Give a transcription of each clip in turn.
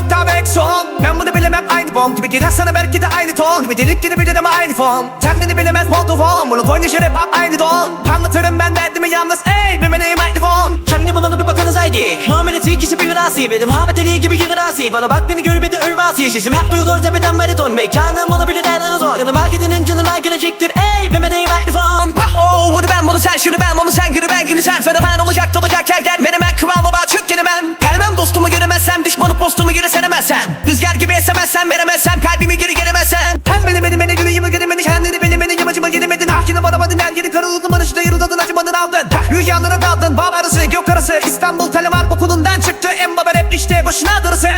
nokta ve son Ben bunu bilemem aynı form Gibi girer sana belki de aynı ton Gibi delik gibi bir ama aynı form. Sen beni bilemez modu form Bunu oynayışır hep aynı don. Anlatırım ben derdimi yalnız. Ey benim aynı form. Kendi bana bir bakınız haydi. Muamelesi ikisi bir rasi. Benim Muhammed Ali gibi bir rasi. Bana bak beni görmedi ırvasi. Sesim hep duyulur tepeden bariton. Mekanım olabilir nereden zor Yanım marketin canına gelecektir Ey benim mikrofon Oh bunu ben bunu sen şunu ben bunu sen günü ben günü sen. Fena ben olacak olacak gel gel Bana şurada yırıldın acımadın aldın. Rüyalara daldın Bağ arası gök arası. İstanbul Telemark okulundan çıktı baba rap işte başına darısı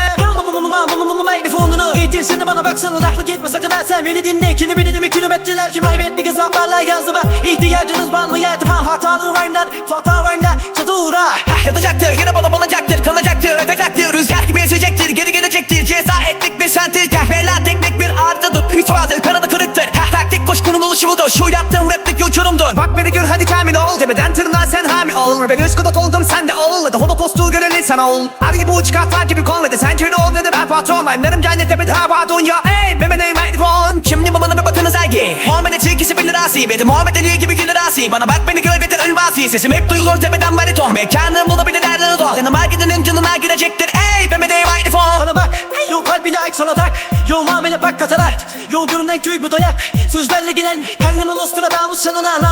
Mikrofonunu Eğitirsin bana baksana Laflık etme sakın ha sen beni dinle Kelime mi kilometreler kim kaybetmek hesaplarla yazdı ben İhtiyacınız var mı yedim ha hatalı rhyme'ler Hata rhyme'ler çatura Yatacaktır yine bana banacaktır Kalacaktır ötecektir. Rüzgar gibi esecektir Geri gelecektir. Ceza ettik bir sentir Kahveler teknik bir ardıdır. Hiç vardır kanadı kırıktır. Taktik koşkunun oluşumudur Şu yaptığım uçurumdur Bak beni gör hadi kamil ol. Tepeden tırnağa sen hamil ol. Ben üst kudat oldum sen de ol. Hadi holopostu gören insan ol. Ar gibi uç katlar gibi kol. Ve de sen köyde ol dedi ben patron Benlerim cennette bir daha dünya Ey benim neyim? Mikrofon Şimdi babana bir bakınız ergi Muhammed'e çekisi bir lirası. Benim Muhammed Ali gibi bir lirası Bana bak beni gör getir ölvasi Sesim hep duyulur tepeden bariton Mekanım olabilir nereden o Yanıma gidenin canına girecektir. Ey benim neyim? Mikrofon Bana bak Yo kalbine ait sana tak. Yo muamele bak katarak. Yo görünen köy bu dayak. Sözlerle gelen Kendine Nostradamus sanına Namus gerekir Ceza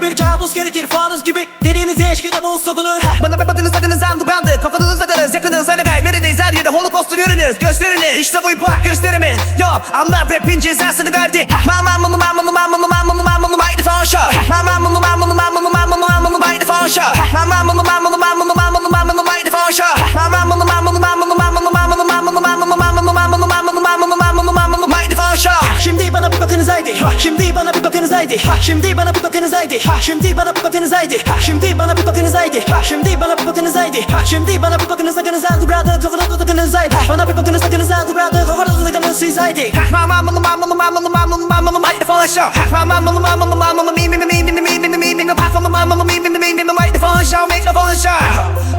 gibi bir kabus gerekir Fanus gibi Dediğiniz eşkide bol sokulur Bana bir bakınız adınız andı Kafanız adınız yakınız hani gay Veriniz her yerde holopostu görünüz Gösteriniz işte bu ipak gösterimiz Yo Allah rapin cezasını verdi Mama mama mama mama mama mama mama mama mikrofon show Mama mama mama mama mama mama mama mama mikrofon show Mama mama mama mama mama mama mama mama haydi Şimdi bana bir bakınız haydi Şimdi bana bir bakınız haydi Şimdi bana bir bakınız haydi Şimdi bana bir bakınız haydi Şimdi bana bir bakınız haydi Şimdi bana bir bakınız bakınız haydi Brother kafana tutakınız haydi Bana bir bakınız bakınız haydi Brother kafana tutakınız siz haydi Mama mama mama mama mama mama mama mama mikrofon show Mama mama mama mama mama me me me me me me me me me me me mama mama me me me me me mikrofon show mikrofon show